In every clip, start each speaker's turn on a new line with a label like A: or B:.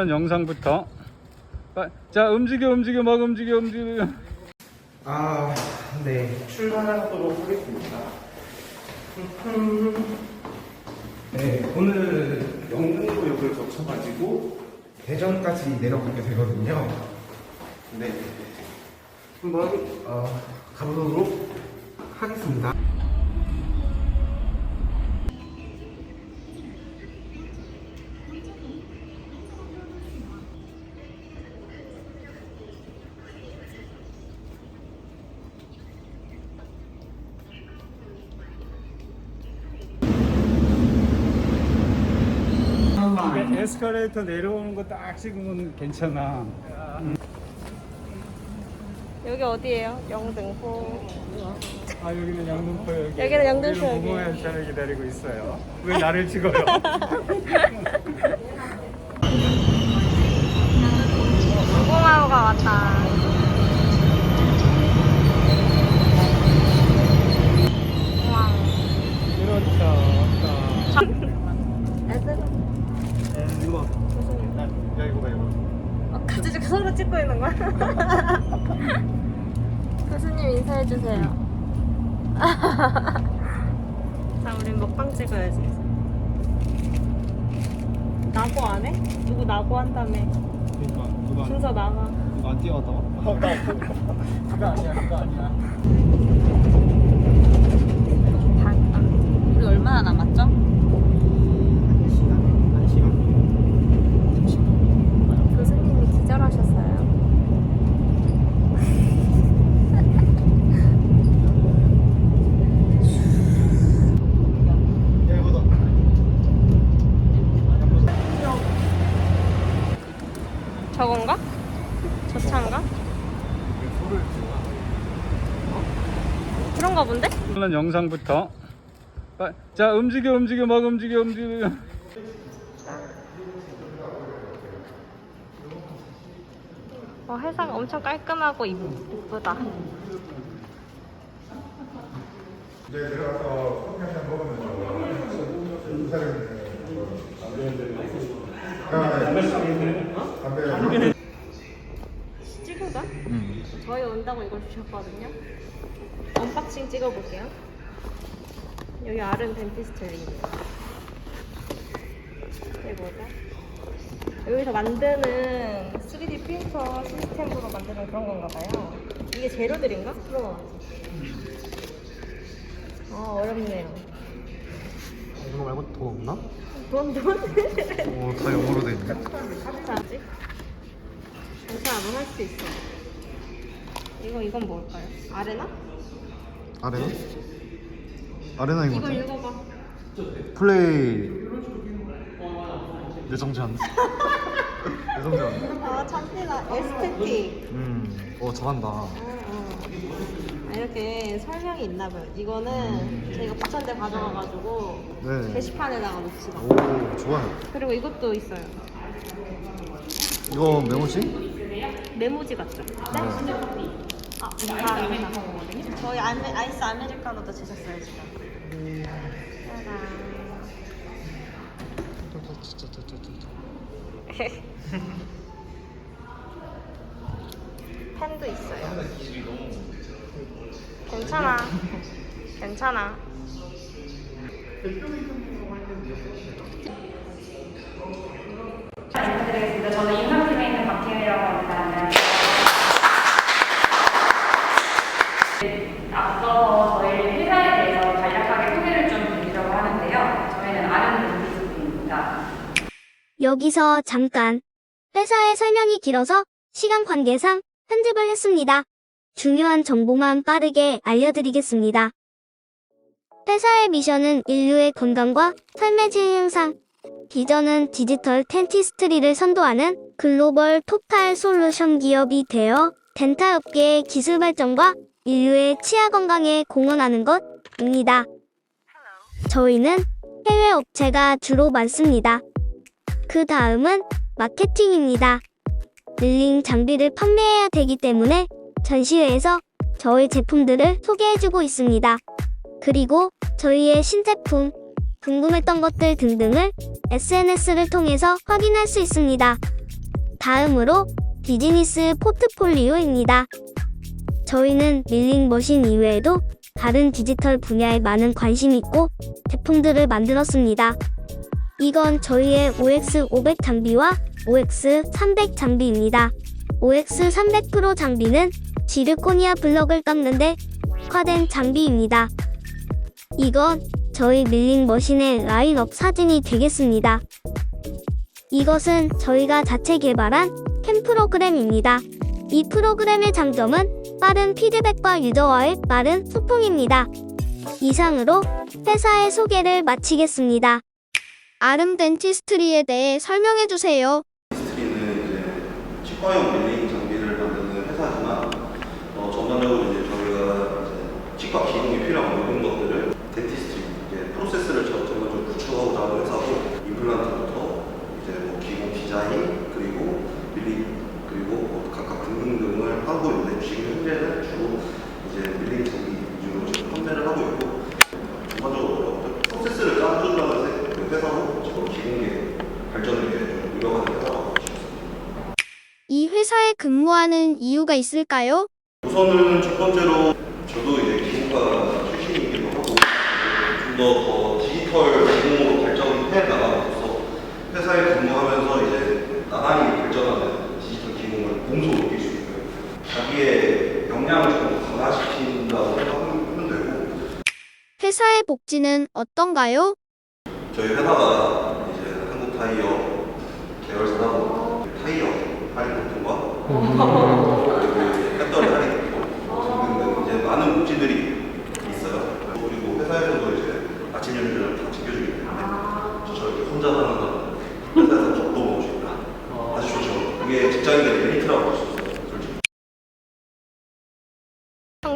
A: 하는 영상부터 아, 자 움직여 움직여 막 움직여 움직여
B: 아, 네. 출발하도록 하겠습니다. 네, 오늘 영등포역을 거쳐가지고 대전까지 내려가게 되거든요. 네. 한번 어, 가보도록 하겠습니다.
A: 에스컬레이터 내려오는 거 딱 찍으면 괜찮아
C: 여기 어디예요? 영등포.
A: 아 여기는 영등포 여기
C: 여기는 영등포 여기.
A: 무궁화열차를 기다리고 있어요 왜 나를 찍어요
C: 무궁화호가 왔다. 우와.
A: 그렇죠 이거 야 이거 봐 이거
C: 어, 같이 지금 서로 찍고 있는 거야? 교수님 인사해 주세요. 자, 우린 먹방 찍어야지. 나고 안 해? 누구 나고 한다며?
A: 그러니까 누가
C: 순서 나가.
A: 누가 안 뛰어왔다고? 나 그거 아니야 그거 아니야
C: 반. 우리 얼마나 남았죠?
B: 한 시간?
C: 교수님이 기절하셨어요.
B: 야, 이거다.
C: 저건가? 저 차인가? 어? 그런가 본데?
A: 하는 영상부터. 아, 자 움직여 움직여 막 움직여 움직여.
C: 와, 해상 엄청 깔끔하고 이- 이쁘다.
D: 이제 들어가서 커피 한잔 먹으면서 인사를 담배.
C: 찍어가? 저희 온다고 이걸 주셨거든요. 언박싱 찍어볼게요. 여기 아른 덴티스트 링이에요. 이게 뭐죠? 여기서 만드는 3D 프린터 시스템으로 만드는 그런 건가 봐요. 이게 재료들인가? 아, 어렵네요.
B: 이거 말고 돈 없나?
C: 돈, 돈.
B: 오, 다 영어로 돼 있네.
C: 자지? 괜찮아, 넌할수 있어. 이거, 이건 뭘까요? 아레나?
B: 아레나? 아레나인 것
C: 이거
B: 같아.
C: 읽어봐.
B: 플레이 내정전. 내정전.
C: 아, 참피나 에스테틱.
B: 음, 어 잘한다.
C: 아, 이렇게 설명이 있나 봐요. 이거는 저희가 부천대 가져가가지고
B: 네.
C: 게시판에다가 놓치다.
B: 오, 좋아요.
C: 그리고 이것도 있어요.
B: 이거 메모지?
C: 메모지 같죠? 네. 아, 감사합니다. 저희 아메, 아이스 아메리카노도 주셨어요, 지금. 펜도 있어요. 괜찮아. 괜찮아.
E: 저는 인상팀에 있는 박희은이라고 합니다.
F: 여기서 잠깐. 회사의 설명이 길어서 시간 관계상 편집을 했습니다. 중요한 정보만 빠르게 알려드리겠습니다. 회사의 미션은 인류의 건강과 삶의 질 향상. 비전은 디지털 덴티스트리를 선도하는 글로벌 토탈 솔루션 기업이 되어 덴탈 업계의 기술 발전과 인류의 치아 건강에 공헌하는 것입니다. 저희는 해외 업체가 주로 많습니다. 그 다음은 마케팅입니다. 릴링 장비를 판매해야 되기 때문에 전시회에서 저희 제품들을 소개해주고 있습니다. 그리고 저희의 신제품, 궁금했던 것들 등등을 SNS를 통해서 확인할 수 있습니다. 다음으로 비즈니스 포트폴리오입니다. 저희는 밀링 머신 이외에도 다른 디지털 분야에 많은 관심이 있고 제품들을 만들었습니다. 이건 저희의 OX500 장비와 OX300 장비입니다. OX300 프로 장비는 지르코니아 블럭을 깎는데 특화된 장비입니다. 이건 저희 밀링 머신의 라인업 사진이 되겠습니다. 이것은 저희가 자체 개발한 캠 프로그램입니다. 이 프로그램의 장점은 빠른 피드백과 유저와의 빠른 소통입니다. 이상으로 회사의 소개를 마치겠습니다. 아름 덴티스트리에 대해 설명해 주세요.
G: 디스트리는 이제 치과용 밀링 장비를 만드는 회사지만 어, 전반적으로 이제 저희가 이제 치과 기능이 필요한 모든 것들을 덴티스트리 이제 프로세스를 전- 전반적으로 구축하고자 하는 회사고 임플란트부터 이제 뭐 기공 디자인 그리고 밀링 그리고 뭐 각각 등등등을 하고 있는데 지금 현재는 주로 이제 밀링 장비 위주로 지금 판매를 하고 있고 전반적으로 프로세스를 짜준다는 세- 그 회사로 지금 기공계 발전을 위해 좀 노력하는 회사라고.
F: 이 회사에 근무하는 이유가 있을까요?
G: 우선은 첫 번째로 저도 이제 기공과 출신이기도 하고 좀더 더 디지털 기공으로 발전해 나가면서 회사에 근무하면서 이제 나날이 발전하는 디지털 기공을 몸소 느낄 수 있고요. 자기의 역량을 좀 강화시킨다고 생각하면 되고
F: 회사의 복지는 어떤가요?
G: 저희 회사가 이제 한국 타이어 계열사다 타이어 할인 쿠폰과 그리고 배터리 할인 쿠폰 등등 이제 많은 복지들이 있어요. 그리고 회사에서도 이제 아침 점심을 다 챙겨주기 때문에 저 저렇게 혼자 사는 건 회사에서 덕도 먹을 수 있다. 아주 좋죠. 그게 직장인의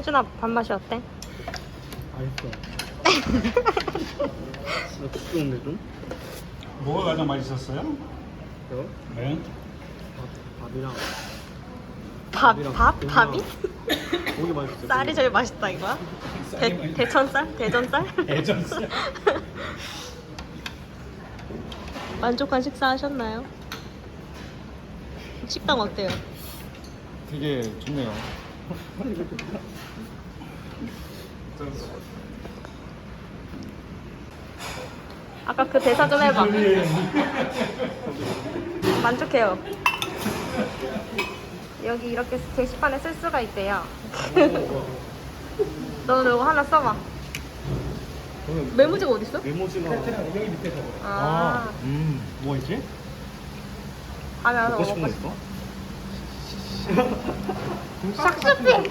C: 성준아 밥맛이 어때?
A: 뭐가 가장 맛있었어요? 네.
C: 밥? 밥? 밥이? 쌀이 제일 맛있다 이거야? 대, 대천쌀? 대전쌀?
A: 예전살.
C: 만족한 식사 하셨나요? 식당 어때요?
B: 되게 좋네요.
C: 아까 그 대사 좀 해봐. 만족해요. 여기 이렇게 게시판에 쓸 수가 있대요. 너는 이거 하나 써봐. 메모지가 어딨어?
A: 메모지가 여기 밑에 서
C: 아,
B: 음,
A: 뭐가 있지?
C: 밤에 와서
B: 먹고 싶은 거
C: 먹고
B: 있어?
C: 샥쇼핑!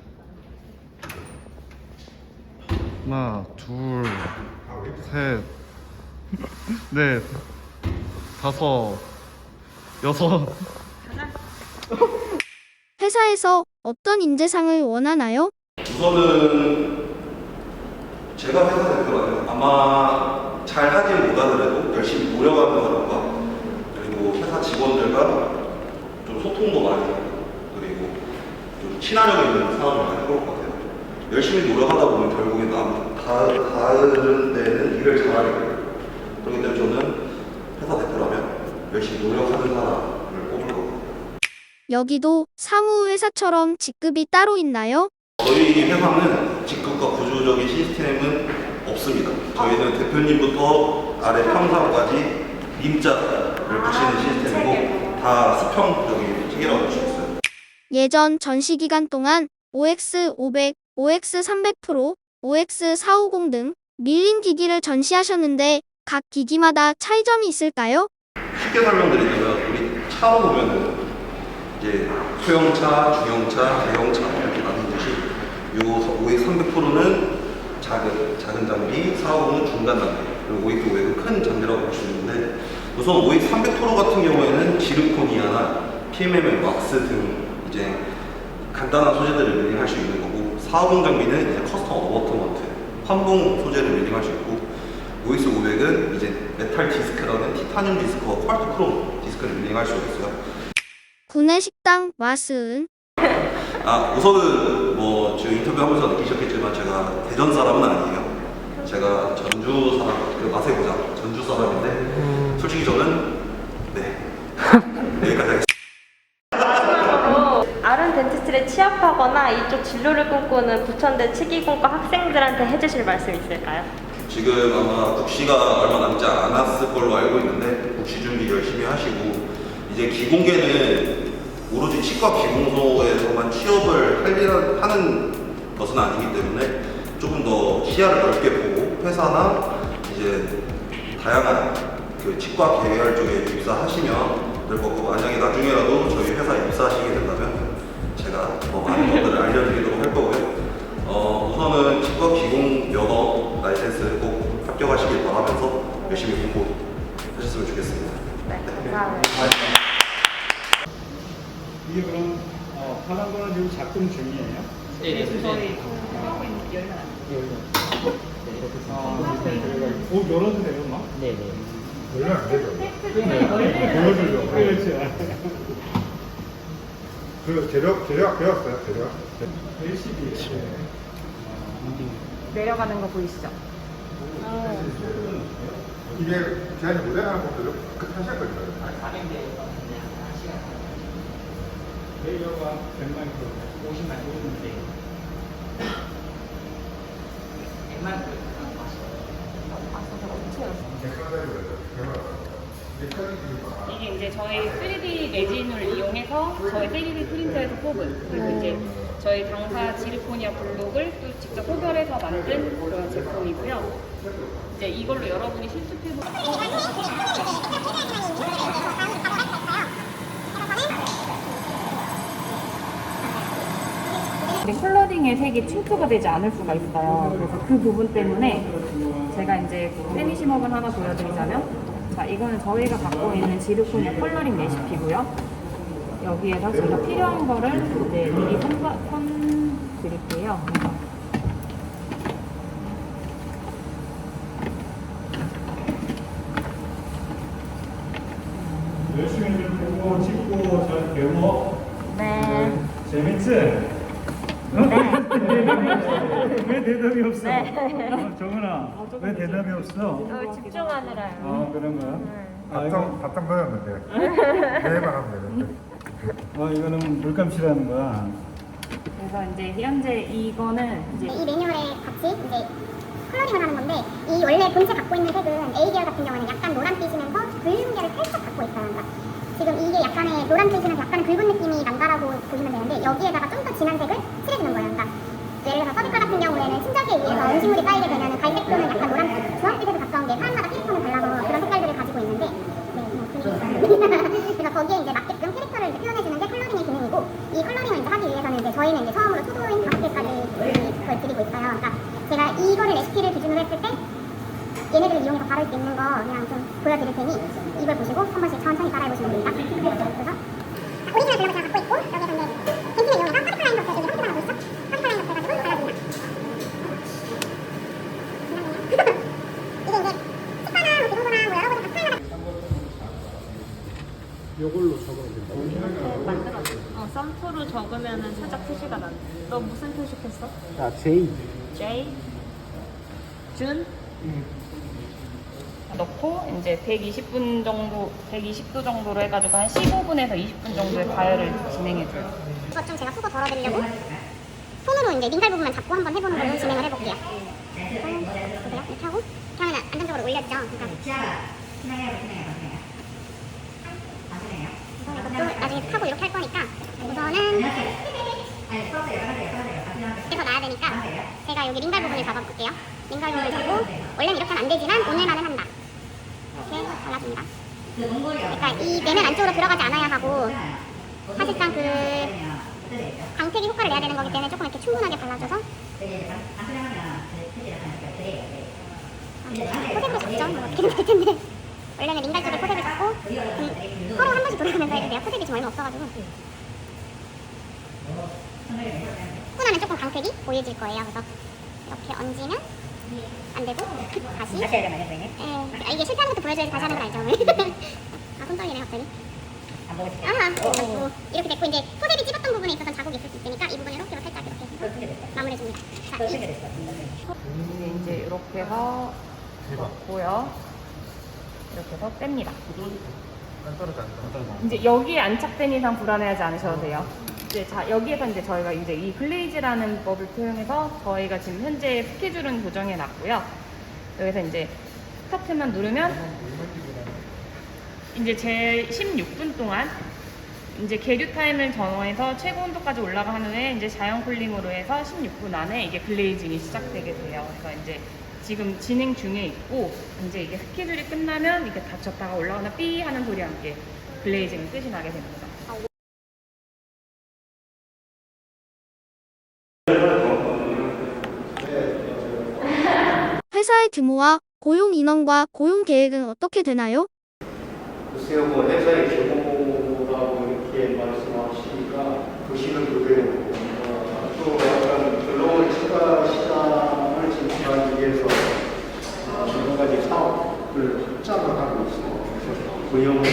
B: 하나, 둘, 셋, 넷, 다섯, 여섯.
F: 회사에서 어떤 인재상을 원하나요?
G: 우선은 제가 회사 대표라면 아마 잘 하진 못하더라도 열심히 노력하는 사람과 그리고 회사 직원들과 좀 소통도 많이 하고 그리고 좀 친화력 있는 사람을 많이 뽑을 것 같아요. 열심히 노력하다 보면 결국에 남, 다, 다른 데는 일을 잘하게 돼요. 그렇기 때문에 저는 회사 대표라면 열심히 노력하는 사람을 뽑을 것 같아요.
F: 여기도 사무회사처럼 직급이 따로 있나요?
G: 저희 회사는 직급과 구조적인 시스템은 없습니다. 저희는 대표님부터 아래 평사까지 임자를 붙이는 시스템이고 다 수평적인 체계라고 볼 수 있어요.
F: 예전 전시 기간 동안 OX500, OX300 프로, OX450 등 밀린 기기를 전시하셨는데 각 기기마다 차이점이 있을까요?
G: 쉽게 설명드리자면 우리 차로 보면은 이제 소형차, 중형차, 대형차 이렇게 나뉘듯이 요 OX 300%는 작은 작은 장비, 450은 중간 장비, 그리고 OX 500은 큰 장비라고 있는데 우선 OX 300 프로 같은 경우에는 지르코니아나 PMML 왁스 등 이제 간단한 소재들을 릴링할 수 있는 거고 450 장비는 이제 커스텀 어버터먼트 환봉 소재를 릴링할 수 있고 OX 500은 이제 메탈 디스크라는 티타늄 디스크와 퀄트 크롬 디스크를 릴링할 수 있어요.
F: 구내식당 와스은
G: 아 우선은 뭐 지금 인터뷰하면서 느끼셨겠지만 제가 대전 사람은 아니에요. 제가 전주 사람, 그 맛의 고장 전주 사람인데 솔직히 저는 네 여기까지 하겠습니다.
C: 덴티스트에 취업하거나 이쪽 진로를 꿈꾸는 부천대 치기공과 학생들한테 해주실 말씀 있을까요?
G: 지금 아마 국시가 얼마 남지 않았을 걸로 알고 있는데 국시 준비 열심히 하시고 이제 기공계는 오로지 치과 기공소에서만 취업을 할 일, 하는 것은 아니기 때문에 조금 더 시야를 넓게 보고 회사나 이제 다양한 그 치과 계열 쪽에 입사하시면 될 거고 만약에 나중에라도 저희 회사에 입사하시게 된다면 더 많은 것들을 알려드리도록 할 거고요. 어, 우선은 치과 기공 면허 라이센스 꼭 합격하시길 바라면서 열심히 공부하셨으면 좋겠습니다.
C: 네, 감사합니다.
A: 이게 그럼 어, 파란 거는 지금 작동 중이에요?
E: 네, 저희 하고 있는 열면 안 돼요.
A: 아, 밑에 들어가 있고. 오, 열어도 돼요, 막?
D: 열면 안 되죠.
A: 보여주려고. 그렇죠.
D: 그 재력, 재력 배웠어요, 재력.
A: LCD.
E: 내려가는 거 보이시죠?
D: 이게 제한이 무대하는 것들은 한 시간 걸리거든요.
A: 레이어가 100만 킬로, 50만 킬로인데.
E: 이게 이제 저희 3D 레진을 이용해서 저희 3D 프린터에서 뽑은 그리고 이제 저희 당사 지르코니아 블록을 또 직접 소별해서 만든 그런 제품이고요. 이제 이걸로 여러분이 실습해보 근데 컬러링의 색이 층크가 되지 않을 수가 있어요. 그래서 그 부분 때문에 제가 이제 페니시먹을 하나 보여드리자면 자 이거는 저희가 갖고 있는 지르코니아 컬러링 레시피고요. 여기에서 제가 필요한 거를 이제 미리 선, 선 드릴게요.
A: 열심히 좀 보고 찍고 잘 배워.
C: 네.
A: 재밌지? 어? 왜 대답이 없어? 어, 정은아, 왜 대답이 없어?
C: 어, 집중하느라요.
A: 아, 그런 거야? 아, 이거,
D: 답장, 답장. 내만 하면 되는데.
A: 아, 이거는 물감칠하는 거야.
E: 그래서 이제 현재 이거는 이제
H: 이 매뉴얼에 같이 이제 컬러링을 하는 건데 이 원래 본체 갖고 있는 색은 A 계열 같은 경우는 약간 노란빛이면서 붉은 계를 살짝 갖고 있어요. 그러니까 지금 이게 약간의 노란빛이면서 약간 붉은 느낌이 난다라고 보시면 되는데 여기에다가 좀 더 진한 색을 칠해주는 거예요. 그러니까 예를 들어서 서비컬 같은 경우에는 친절에 의해서 음식물이 쌓이게 되면 갈색 또는 약간 노란빛, 주황빛에도 가까운 게 사람마다 캐릭터는 달라서 그런 색깔들을 가지고 있는데 네, 뭐 그래서 거기에 이제 맞게끔 캐릭터를 이제 표현해주는 게 컬러링의 기능이고 이 컬러링을 이제 하기 위해서는 이제 저희는 이제 처음으로 초도인 다섯 개까지 그걸 드리고 있어요. 그러니까 제가 이거를 레시피를 기준으로 했을 때 얘네들을 이용해서 바를 수 있는 거 그냥 좀 보여드릴 테니 한 번씩 천천히 따라해보시면 됩니다. 그래서 오리지널 블록을 제가 갖고 있고 여기서 이제 펜슬을 이용해서 파스라인 덕트 여기 형태만 하고 있어? 파스라인 덕트 해가지고 발라줍니다. 이게 이제 식사나 뭐 기본소나 뭐 여러 가지 다 사용하는
C: 어, 썸프로 적으면은 살짝 표시가 나네. 너 무슨 표식했어?
A: 아, 제이.
C: J? 준?
E: 넣고 이제 120분 정도, 120도 정도로 해가지고 한 15분에서 20분 정도의 가열을 진행해줘요.
H: 이것 좀 제가 수고 덜어드리려고 손으로 이제 민갈 부분만 잡고 한번 해보는 걸로 진행을 해볼게요. 이렇게 하고 이렇게 하면 안정적으로 올려지죠. 그러니까 이것도 나중에 하고 이렇게 할 거니까 우선은 그래서 놔야 되니까 제가 여기 민갈 부분을 잡아볼게요. 민갈 부분을 잡고 원래는 이렇게 하면 안 되지만 오늘만은 한다. 이렇게 발라줍니다. 그러니까 이 내면 안쪽으로 들어가지 않아야 하고 사실상 그 광택이 효과를 내야 되는 거기 때문에 조금 이렇게 충분하게 발라줘서 포셉으로 잡죠. 뭐 어떻게든 될 텐데 원래는 민갈 쪽에 포셉을 꽂아가면서 해도 돼요. 포색이 지금 얼마 없어가지고. 나면 조금 광택이 보여질 거예요. 그래서 이렇게 얹으면 안 되고 다시. 다시 해야 되나요, 선생님? 예. 아, 이게 실패하는 것도 보여줘야지 다시 하는 걸 알죠, 오늘. 아, 손 떨리네, 갑자기. 안 보고 싶어. 아하. 이렇게 됐고, 이제 포색이 찝었던 부분에 있어서 자국이 있을 수 있으니까 이 부분을 이렇게 살짝 이렇게 해서 마무리해줍니다. 자, 이-
E: 이제 이제 이렇게 해서 넣고요. 이렇게 해서 뺍니다. 이제 여기에 안착된 이상 불안해하지 않으셔도 돼요. 이제 자 여기에서 이제 저희가 이제 이 글레이즈라는 법을 통해서 저희가 지금 현재 스케줄은 조정해 놨고요. 여기서 이제 스타트만 누르면 이제 제 16분 동안 이제 계류 타임을 정해서 최고 온도까지 올라간 후에 이제 자연 쿨링으로 해서 16분 안에 이게 글레이징이 시작되게 돼요. 그래서 이제 지금 진행 중에 있고 이제 이게 스케줄이 끝나면 이게 닫혔다가 올라가나 삐 하는 소리와 함께 글레이징이 끝이 나게 됩니다.
F: 회사의 규모와 고용 인원과 고용 계획은 어떻게 되나요?
I: 글쎄요, 뭐 회사의 규모라고 이렇게 말씀하시니까 보시는 그대로 어, 또 약간 글로벌 추가 시장을 진출하기 위해서 어, 여러 가지 사업을 확장을 하고 있습니다. 고용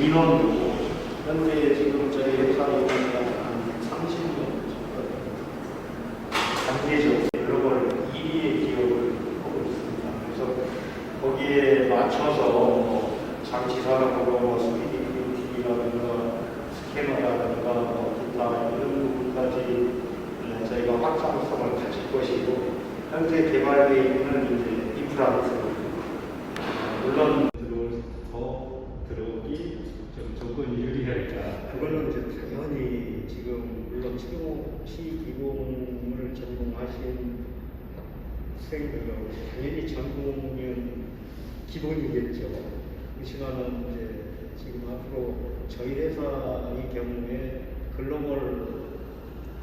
I: 인원도 현재 지금 저희 회사 인원이 한 30명 정도 단계적으로 글로벌 1위의 기업을 하고 있습니다. 그래서 거기에 맞춰서 뭐 장치산업으로 뭐 3D 프린팅이라든가 스캐너라든가 뭐 기타 이런 부분까지 네, 저희가 확장성을 가질 것이고 현재 개발되어 있는 이제 인프라에서 물론 들어올 더 들어오기 좀 조건이 유리할까. 그거는 이제 당연히 지금 물론 치료 시기공을 전공하신 학생들은 당연히 전공은 기본이겠죠. 그렇지만은 이제 지금 앞으로 저희 회사의 경우에 글로벌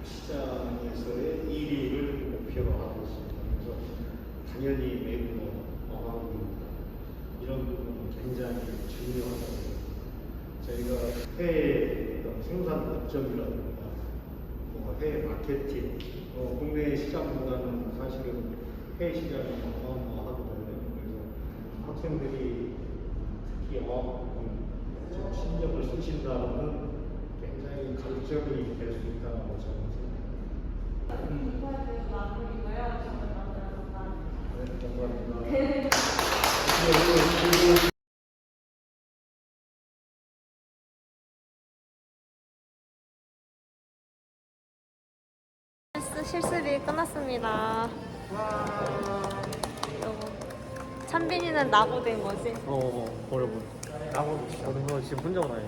I: 시장에서의 1위를 목표로 하고 있습니다. 그래서 당연히 외국어, 어학입니다. 이런 부분은 굉장히 중요하다고 저희가 해외 생산 업적이라든가 뭐 해외 마케팅, 어, 국내 시장보다는 사실은 해외 시장이. 그래서 학생들이 특히 부분 좀 신경을 쓰신다면 굉장히 강점이 될 수 있다고 저는 생각합니다. 네, 감사합니다.
C: 실습, 실습이 끝났습니다. 요거. 찬빈이는 낙오된 거지?
J: 어, 어려워. 나고 저는 거 지금 혼자 오나요?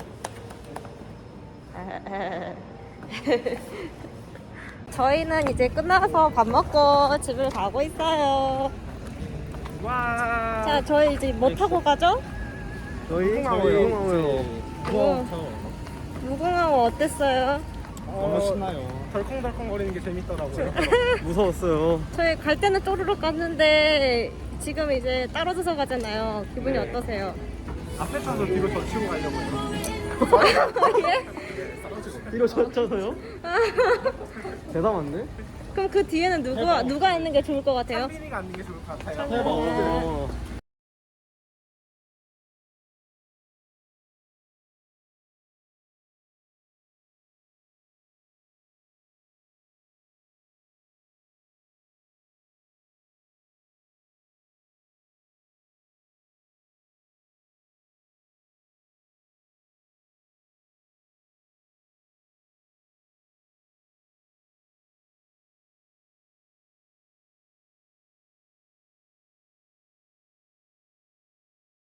C: 저희는 이제 끝나서 밥 먹고 집을 가고 있어요.
J: 와.
C: 자, 저희 이제 뭐 타고 가죠?
J: 저희 무궁화호요.
C: 어.
J: 무궁화호.
C: 무궁화호 어땠어요?
J: 너무 신나요. 덜컹덜컹 거리는 게 재밌더라고요. 무서웠어요.
C: 저희 갈 때는 쪼르륵 갔는데 지금 이제 떨어져서 가잖아요. 기분이
J: 네.
C: 어떠세요?
J: 앞에 차서 뒤로 젖히고 가려고요.
C: 예?
J: 뒤로 젖혀서요? 대담한데?
C: 그럼 그 뒤에는 누가 누가 있는 게 좋을 것 같아요?
J: 가 앉는 게 좋을 것 같아요.